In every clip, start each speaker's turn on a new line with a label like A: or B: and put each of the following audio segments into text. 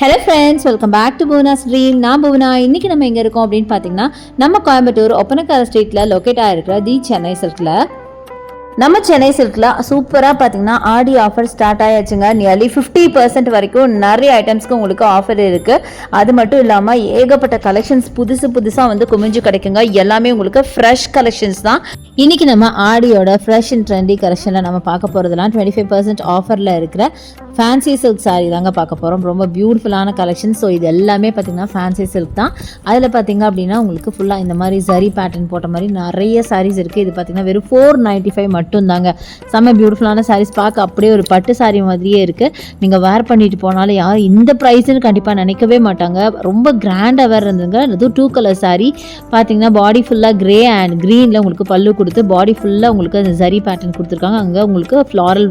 A: Hello friends welcome back to Bhuvana stream நான் புவனா இன்னைக்கு நம்ம எங்கே இருக்கோம் அப்படின்னு பார்த்தீங்கன்னா நம்ம கோயம்புத்தூர் ஒப்பனக்கார ஸ்ட்ரீட்டில் லொக்கேட் ஆகிருக்கிற தி சென்னை சில்கில். நம்ம சென்னை சில்கில் சூப்பராக பார்த்தீங்கன்னா ஆடி ஆஃபர் ஸ்டார்ட் ஆயாச்சுங்க. நியர்லி ஃபிஃப்டி பர்சன்ட் வரைக்கும் நிறைய ஐட்டம்ஸ்க்கு உங்களுக்கு ஆஃபர் இருக்குது அது மட்டும் இல்லாமல் ஏகப்பட்ட கலெக்ஷன்ஸ் புதுசு புதுசாக வந்து குமிஞ்சு கிடைக்குங்க. எல்லாமே உங்களுக்கு ஃப்ரெஷ் கலெக்ஷன்ஸ் தான். இன்னைக்கு நம்ம ஆடியோட ஃப்ரெஷ் அண்ட் ட்ரெண்டி கலெக்ஷனில் நம்ம பார்க்க போகிறதுலாம் டுவெண்ட்டி ஃபைவ் பர்சன்ட் ஆஃபரில் இருக்கிற ஃபேன்சி சில்க் சாரீ தாங்க பார்க்க போகிறோம் ரொம்ப பியூட்டிஃபுல்லான கலெக்ஷன் ஸோ இது எல்லாமே பார்த்தீங்கன்னா ஃபேன்சி சில்க் தான். அதில் பார்த்தீங்க அப்படின்னா உங்களுக்கு ஃபுல்லாக இந்த மாதிரி சரி பேட்டர்ன் போட்ட மாதிரி நிறைய சாரீஸ் இருக்குது இது பார்த்தீங்கன்னா வெறும் ஃபோர் நைன்ட்டி ஃபைவ் மட்டும் தாங்க செம்ம பியூட்டிஃபுல்லான சாரீஸ் பார்க்க அப்படியே ஒரு பட்டு சாரீ மாதிரியே இருக்குது நீங்கள் வேர் பண்ணிட்டு போனாலும் யாரும் இந்த ப்ரைஸ்ன்னு கண்டிப்பாக நினைக்கவே மாட்டாங்க. ரொம்ப கிராண்டாக வேறு இருந்துங்க அதுவும் டூ கலர் சாரீ பார்த்தீங்கன்னா பாடி ஃபுல்லாக கிரே அண்ட் க்ரீனில் உங்களுக்கு பல்லு கொடுத்து பாடி ஃபுல்லாக உங்களுக்கு அந்த சரி பேட்டர்ன் கொடுத்துருக்காங்க. அங்கே உங்களுக்கு ஃப்ளாரல்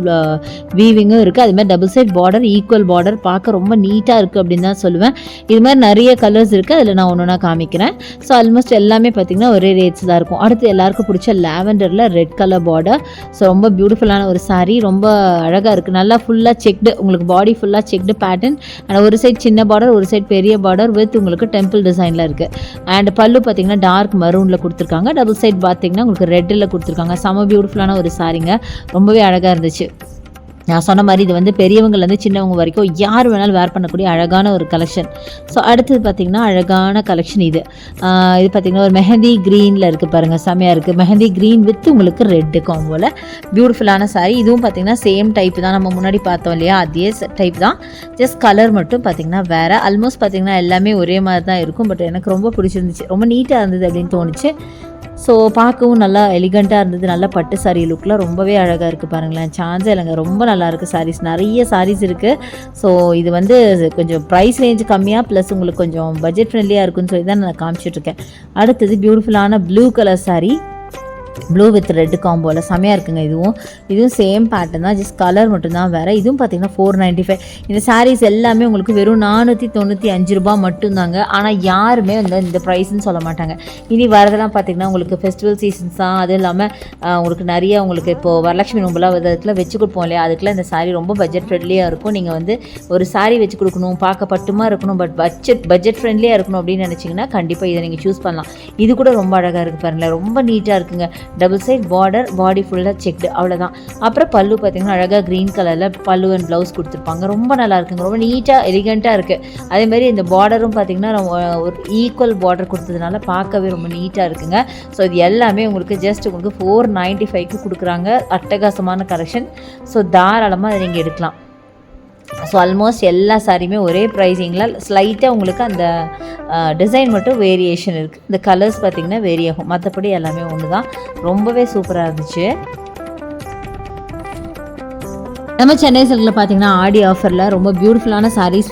A: வீவிங்கும் இருக்குது அது மாதிரி double side border equal border பார்க்க ரொம்ப நீட்டாக இருக்குது அப்படின்னு தான் சொல்லுவேன். இது மாதிரி நிறைய கலர்ஸ் இருக்குது அதில் நான் ஒன்று ஒன்றா காமிக்கிறேன். ஸோ ஆல்மோஸ்ட் எல்லாமே பார்த்தீங்கன்னா ஒரே ரேட்ஸ் தான் இருக்கும். அடுத்து எல்லாருக்கும் பிடிச்ச லாவெண்டரில் ரெட் கலர் பார்டர் ஸோ ரொம்ப பியூட்டிஃபுல்லான ஒரு சாரீ ரொம்ப அழகாக இருக்குது நல்லா ஃபுல்லாக செக்டு உங்களுக்கு பாடி ஃபுல்லாக செக்டு பேட்டர்ன் அண்ட் ஒரு சைட் சின்ன பார்டர் ஒரு சைட் பெரிய பார்டர் வித் உங்களுக்கு டெம்பிள் டிசைனில் இருக்குது அண்ட் பல்லு பார்த்தீங்கன்னா டார்க் மரூனில் கொடுத்துருக்காங்க. டபுள் சைட் பார்த்தீங்கன்னா உங்களுக்கு ரெட்டில் கொடுத்துருக்காங்க. செம பியூட்டிஃபுல்லான ஒரு சாரிங்க ரொம்பவே அழகாக இருந்துச்சு. நான் சொன்ன மாதிரி இது வந்து பெரியவங்கலேருந்து சின்னவங்க வரைக்கும் யார் வேணாலும் வேர் பண்ணக்கூடிய அழகான ஒரு கலெக்ஷன் ஸோ அடுத்தது பார்த்திங்கன்னா அழகான கலெக்ஷன் இது. இது பார்த்திங்கன்னா ஒரு மெஹந்தி க்ரீனில் இருக்குது பாருங்கள் செமையாக இருக்குது மெஹந்தி க்ரீன் வித் உங்களுக்கு ரெட்டு காம்போவில் பியூட்டிஃபுல்லான சாரீ இதுவும் பார்த்திங்கன்னா சேம் டைப் தான். நம்ம முன்னாடி பார்த்தோம் இல்லையா? அதே டைப் தான். ஜஸ்ட் கலர் மட்டும் பார்த்திங்கன்னா வேறு. ஆல்மோஸ்ட் பார்த்திங்கன்னா எல்லாமே ஒரே மாதிரி தான் இருக்கும். பட் எனக்கு ரொம்ப பிடிச்சிருந்துச்சு. ரொம்ப நீட்டாக இருந்தது அப்படின்னு தோணுச்சு. ஸோ பார்க்கவும் நல்லா எலிகண்ட்டாக இருந்தது. நல்லா பட்டு சாரீ லுக்கில் ரொம்பவே அழகாக இருக்குது பாருங்களேன். சான்ஸே இல்லைங்க ரொம்ப நல்லாயிருக்கு சாரீஸ் நிறைய சாரீஸ் இருக்குது ஸோ இது வந்து கொஞ்சம் ப்ரைஸ் ரேஞ்ச் கம்மியாக ப்ளஸ் உங்களுக்கு கொஞ்சம் பட்ஜெட் ஃப்ரெண்ட்லியாக இருக்குன்னு சொல்லி தான் நான் காமிச்சிட்ருக்கேன் அடுத்தது பியூட்டிஃபுல்லான blue colour sari blue with red காம்போவில் செமையாக இருக்குங்க இதுவும். இதுவும் சேம் பேட்டர்ன் தான். ஜஸ்ட் கலர் மட்டும்தான் வேறு. இதுவும் பார்த்தீங்கன்னா ஃபோர் நைன்ட்டி ஃபைவ் இந்த சாரீஸ் எல்லாமே உங்களுக்கு வெறும் நானூற்றி தொண்ணூற்றி அஞ்சு ரூபாய் மட்டும்தாங்க. ஆனால் யாருமே வந்து இந்த ப்ரைஸ்ன்னு சொல்ல மாட்டாங்க. இனி வரதெல்லாம் பார்த்தீங்கன்னா உங்களுக்கு ஃபெஸ்டிவல் சீசன்ஸ் தான். அதுவும் இல்லாமல் உங்களுக்கு நிறைய உங்களுக்கு இப்போது வரலட்சுமி நோம்புலாம் அதுக்குலாம் வச்சு கொடுப்போம் இல்லையா? அதுக்குலாம் இந்த சாரீ ரொம்ப பட்ஜெட் ஃப்ரெண்ட்லியாக இருக்கும். நீங்கள் வந்து ஒரு சாரீ வச்சு கொடுக்கணும் பார்க்க பட்டுமா இருக்கணும் பட் பட்ஜெட் பட்ஜெட் ஃப்ரெண்ட்லியாக இருக்கணும் அப்படின்னு நினச்சிங்கன்னா கண்டிப்பாக இதை நீங்கள் சூஸ் பண்ணலாம். இது கூட ரொம்ப அழகாக இருக்குது பாருங்களேன். ரொம்ப நீட்டாக இருக்குங்க. டபுள் சைட் பார்டர் பாடி ஃபுல்லாக செக்டு அவ்வளோதான் அப்புறம் பல்லு பார்த்தீங்கன்னா அழகாக க்ரீன் கலரில் பல்லு அண்ட் ப்ளவுஸ் கொடுத்துருப்பாங்க. ரொம்ப நல்லா இருக்குங்க. ரொம்ப நீட்டாக எலிகண்ட்டாக இருக்குது அதேமாரி இந்த பார்டரும் பார்த்தீங்கன்னா ஒரு ஈக்குவல் பார்டர் கொடுத்ததுனால பார்க்கவே ரொம்ப நீட்டாக இருக்குங்க. ஸோ இது எல்லாமே உங்களுக்கு ஜஸ்ட் உங்களுக்கு ஃபோர் நைன்ட்டி ஃபைவ்க்கு கொடுக்குறாங்க. அட்டகாசமான கலெக்ஷன் ஸோ தாராளமாக அதை நீங்கள் எடுக்கலாம். ஸோ ஆல்மோஸ்ட் எல்லா சாரியுமே ஒரே ப்ரைஸிங்கில் ஸ்லைட்டாக உங்களுக்கு அந்த டிசைன் மட்டும் வேரியேஷன் இருக்குது இந்த கலர்ஸ் பார்த்திங்கன்னா வேரி ஆகும். மற்றபடி எல்லாமே ஒன்று தான் ரொம்பவே சூப்பராக இருந்துச்சு. நம்ம சென்னை சில்கில் பார்த்தீங்கன்னா ஆடி ஆஃபரில் ரொம்ப பியூட்டிஃபுல்லான சாரீஸ்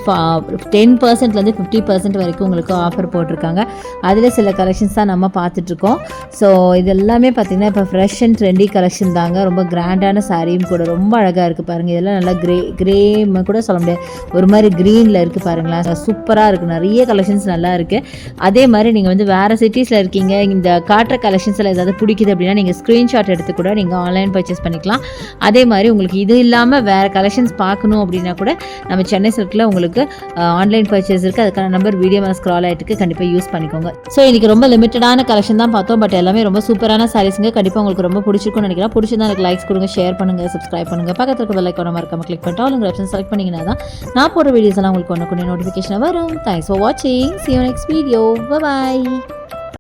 A: டென் பர்சன்ட்லேருந்து ஃபிஃப்டி பர்சன்ட் வரைக்கும் உங்களுக்கு ஆஃபர் போட்டிருக்காங்க. அதில் சில கலெக்ஷன்ஸ் தான் நம்ம பார்த்துட்ருக்கோம். ஸோ இது எல்லாமே பார்த்தீங்கன்னா இப்போ ஃப்ரெஷ் அண்ட் ட்ரெண்டி கலெக்ஷன் தாங்க. ரொம்ப கிராண்டான சாரியும் கூட ரொம்ப அழகாக இருக்குது பாருங்கள் இதெல்லாம் நல்லா கிரே கிரே கூட சொல்ல முடியாது. ஒரு மாதிரி க்ரீனில் இருக்குது பாருங்களேன். சூப்பராக இருக்குது நிறைய கலெக்ஷன்ஸ் நல்லா இருக்குது அதே மாதிரி நீங்கள் வந்து வேறு சிட்டிஸில் இருக்கீங்க. இந்த காட்டுற கலெக்ஷன்ஸில் ஏதாவது பிடிக்குது அப்படின்னா நீங்கள் ஸ்க்ரீன்ஷாட் எடுத்து கூட நீங்கள் ஆன்லைன் பர்ச்சேஸ் பண்ணிக்கலாம். அதே மாதிரி உங்களுக்கு இது இல்லாமல் வேறு கலெக்ஷன்ஸ் பார்க்கணும் அப்படின்னா கூட நம்ம சென்னை சில்கில் உங்களுக்கு ஆன்லைன் பர்ச்சேஸ் இருக்குது அதுக்கான நம்பர் வீடியோ மேலே ஸ்க்ரால் ஆகிட்டு கண்டிப்பாக யூஸ் பண்ணிக்கோங்க. ஸோ இன்றைக்கி ரொம்ப லிமிட்டடான கலெக்ஷன் தான் பார்த்தோம். பட் எல்லாமே ரொம்ப சூப்பரான சாரீஸுங்க கண்டிப்பாக உங்களுக்கு ரொம்ப பிடிச்சிருக்கும்னு நினைக்கிறேன். பிடிச்சிருந்தா எனக்கு லைக்ஸ் கொடுங்க ஷேர் பண்ணுங்கள் சப்ஸ்கிரைப் பண்ணுங்கள் பக்கத்தில் இருக்க பெல் மறக்காமல் கிளிக் பண்ணிட்டு ஆல் ஆப்ஷன் செலக்ட் பண்ணிங்கன்னா தான் நான் போடுற வீடியோஸ் எல்லாம் உங்களுக்கு ஒன்று கொண்டு நோட்டிஃபிகேஷன் வரும். தேங்க்ஸ் ஃபார் வாட்சிங் see you next video bye